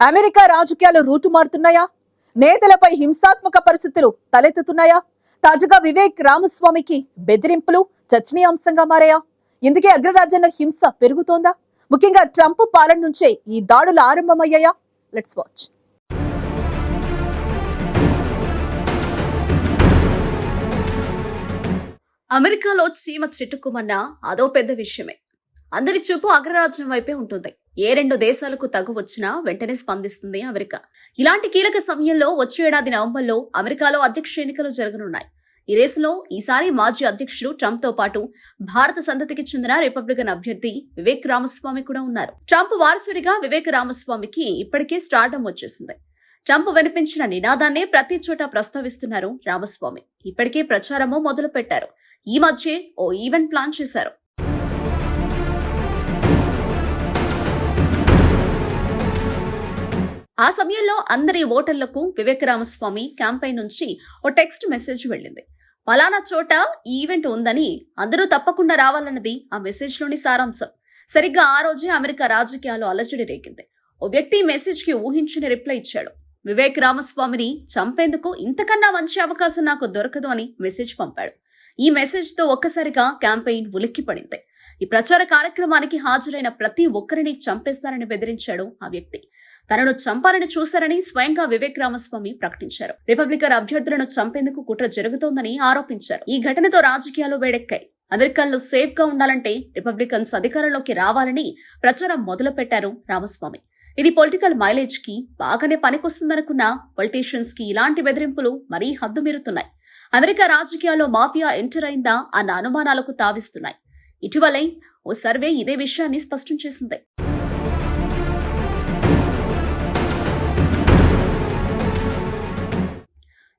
America రాజకీయాలు route మారుతున్నాయా నేతలపై హింసాత్మక పరిస్థితులు తలెత్తుతున్నాయా? తాజాగా వివేక్ రామస్వామికి బెదిరింపులు చర్చనీయాంశంగా మారాయా? ఇందుకే అగ్రరాజ్యంలో హింస పెరుగుతోందా? ముఖ్యంగా ట్రంప్ పాలన నుంచే ఈ దాడులు ఆరంభమయ్యాయా? లెట్స్ వాచ్ అమెరికాలో చీమ చిట్టుకుమన్నా అదో పెద్ద విషయమే. అందరి చూపు అగ్రరాజ్యం వైపే ఉంటుంది. ఏ రెండు దేశాలకు తగు వచ్చినా వెంటనే స్పందిస్తుంది అమెరికా. ఇలాంటి కీలక సమయంలో వచ్చే ఏడాది నవంబర్లో అమెరికాలో అధ్యక్ష ఎన్నికలు జరగనున్నాయి. ఈ రేసులో ఈసారి మాజీ అధ్యక్షుడు ట్రంప్తో పాటు భారత సంతతికి చెందిన రిపబ్లికన్ అభ్యర్థి వివేక్ రామస్వామి కూడా ఉన్నారు. ట్రంప్ వారసుడిగా వివేక్ రామస్వామికి ఇప్పటికే స్టార్డం వచ్చేసింది. ట్రంప్ వినిపించిన నినాదాన్నే ప్రతి చోట ప్రస్తావిస్తున్నారు రామస్వామి. ఇప్పటికే ప్రచారము మొదలు పెట్టారు ఈ మధ్య ఓ ఈవెంట్ ప్లాన్ చేశారు. ఆ సమయంలో అందరి ఓటర్లకు వివేకరామస్వామి క్యాంపెయిన్ నుంచి ఓ టెక్స్ట్ మెసేజ్ వెళ్ళింది. ఫలానా చోట ఈవెంట్ ఉందని అందరూ తప్పకుండా రావాలన్నది ఆ మెసేజ్లోని సారాంశం. సరిగ్గా ఆ రోజే అమెరికా రాజకీయాలు అలజడి రేగింది ఓ వ్యక్తి మెసేజ్కి ఊహించిన రిప్లై ఇచ్చాడు. వివేక్ రామస్వామిని చంపేందుకు ఇంతకన్నా మంచి అవకాశం నాకు దొరకదు అని మెసేజ్ పంపాడు. ఈ మెసేజ్తో ఒక్కసారిగా క్యాంపెయిన్ ఉలిక్కిపడింది. ఈ ప్రచార కార్యక్రమానికి హాజరైన ప్రతి ఒక్కరిని చంపేస్తారని బెదిరించాడు ఆ వ్యక్తి. తనను చంపాలని చూశారని స్వయంగా వివేక్ రామస్వామి ప్రకటించారు. రిపబ్లికన్ అభ్యర్థులను చంపేందుకు కుట్ర జరుగుతోందని ఆరోపించారు. ఈ ఘటనతో రాజకీయాలు వేడెక్కాయి. అమెరికన్లు సేఫ్గా ఉండాలంటే రిపబ్లికన్స్ అధికారంలోకి రావాలని ప్రచారం మొదలు పెట్టారు రామస్వామి. ఇది పొలిటికల్ మైలేజ్కి బాగానే పనికొస్తుందనుకున్న పొలిటీషియన్స్కి ఇలాంటి బెదిరింపులు మరీ హద్దు మీరుతున్నాయి. అమెరికా రాజకీయాల్లో మాఫియా ఎంటర్ అయిందా అన్న అనుమానాలకు తావిస్తున్నాయి. ఇటీవలే ఓ సర్వే ఇదే విషయాన్ని స్పష్టం చేసింది.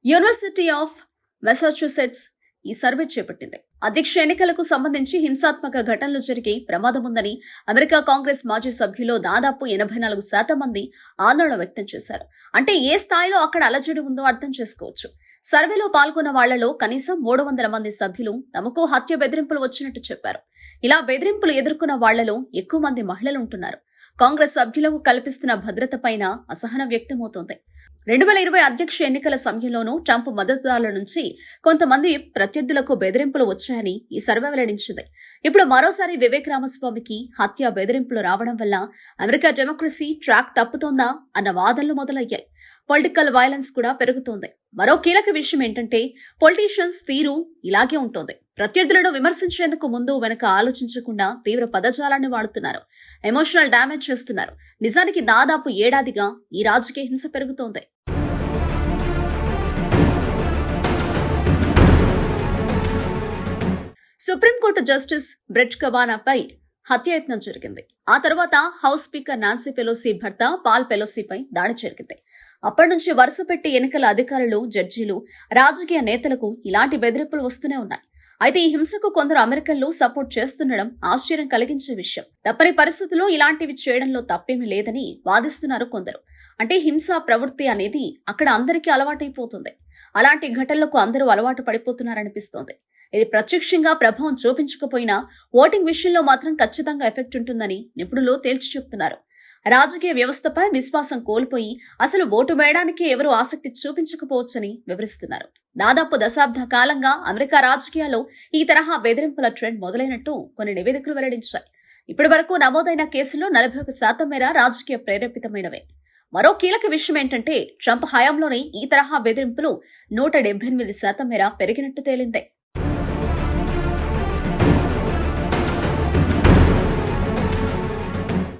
యూనివర్సిటీ ఆఫ్ మెసాచ్యూసెట్స్ ఈ సర్వే చేపట్టింది. అధ్యక్ష ఎన్నికలకు సంబంధించి హింసాత్మక ఘటనలు జరిగే ప్రమాదం ఉందని అమెరికా కాంగ్రెస్ మాజీ సభ్యులు దాదాపు ఎనభై నాలుగు శాతం మంది ఆందోళన వ్యక్తం చేశారు. అంటే ఏ స్థాయిలో అక్కడ అలజడి ఉందో అర్థం చేసుకోవచ్చు. సర్వేలో పాల్గొన్న వాళ్ళలో కనీసం మూడు వందల మంది సభ్యులు తమకు హత్య బెదిరింపులు వచ్చినట్టు చెప్పారు. ఇలా బెదిరింపులు ఎదుర్కొన్న వాళ్ళలో ఎక్కువ మంది మహిళలు ఉంటున్నారు. కాంగ్రెస్ సభ్యులకు కల్పిస్తున్న భద్రతపైన అసహనం వ్యక్తమవుతోంది. రెండు వేల ఇరవై అధ్యక్ష ఎన్నికల సమయంలోనూ ట్రంప్ మద్దతుదారుల నుంచి కొంతమంది ప్రత్యర్థులకు బెదిరింపులు వచ్చాయని ఈ సర్వే వెల్లడించింది. ఇప్పుడు మరోసారి వివేక్ రామస్వామికి హత్య బెదిరింపులు రావడం వల్ల అమెరికా డెమోక్రసీ ట్రాక్ తప్పుతోందా అన్న వాదనలు మొదలయ్యాయి. పొలిటికల్ వైలెన్స్ కూడా పెరుగుతోంది. మరో కీలక విషయం ఏంటంటే పొలిటీషియన్స్ తీరు ఇలాగే ఉంటుంది. ప్రత్యర్థులను విమర్శించేందుకు ముందు వెనక ఆలోచించకుండా తీవ్ర పదజాలాన్ని వాడుతున్నారు. ఎమోషనల్ డ్యామేజ్ చేస్తున్నారు. నిజానికి దాదాపు ఏడాదిగా ఈ రాజకీయ హింస పెరుగుతోంది. సుప్రీంకోర్టు జస్టిస్ బ్రెట్ కబానాపై హత్యాయత్నం జరిగింది. ఆ తర్వాత హౌస్ స్పీకర్ నాన్సీ పెలోసీ భర్త పాల్ పెలోసీపై దాడి జరిగింది. అప్పటి నుంచి వరుసపెట్టి ఎన్నికల అధికారులు జడ్జీలు రాజకీయ నేతలకు ఇలాంటి బెదిరింపులు వస్తూనే ఉన్నాయి. అయితే ఈ హింసకు కొందరు అమెరికన్లు సపోర్ట్ చేస్తుండడం ఆశ్చర్యం కలిగించే విషయం. తప్పని పరిస్థితుల్లో ఇలాంటివి చేయడంలో తప్పేమీ లేదని వాదిస్తున్నారు కొందరు. అంటే హింసా ప్రవృత్తి అనేది అక్కడ అందరికీ అలవాటైపోతుంది. అలాంటి ఘటనలకు అందరూ అలవాటు పడిపోతున్నారనిపిస్తోంది. ఇది ప్రత్యక్షంగా ప్రభావం చూపించకపోయినా ఓటింగ్ విషయంలో మాత్రం ఖచ్చితంగా ఎఫెక్ట్ ఉంటుందని నిపుణులు తేల్చి చెప్తున్నారు. రాజకీయ వ్యవస్థపై విశ్వాసం కోల్పోయి అసలు ఓటు వేయడానికి ఎవరూ ఆసక్తి చూపించకపోవచ్చని వివరిస్తున్నారు. దాదాపు దశాబ్ద కాలంగా అమెరికా రాజకీయాల్లో ఈ తరహా బెదిరింపుల ట్రెండ్ మొదలైనట్టు కొన్ని నివేదికలు వెల్లడించాయి. ఇప్పటి వరకు నమోదైన కేసుల్లో నలభై ఒక శాతం మేర రాజకీయ ప్రేరేపితమైనవే. మరో కీలక విషయం ఏంటంటే ట్రంప్ హయాంలోనే ఈ తరహా బెదిరింపులు నూట డెబ్బై ఎనిమిది శాతం మేర పెరిగినట్టు తేలిందే.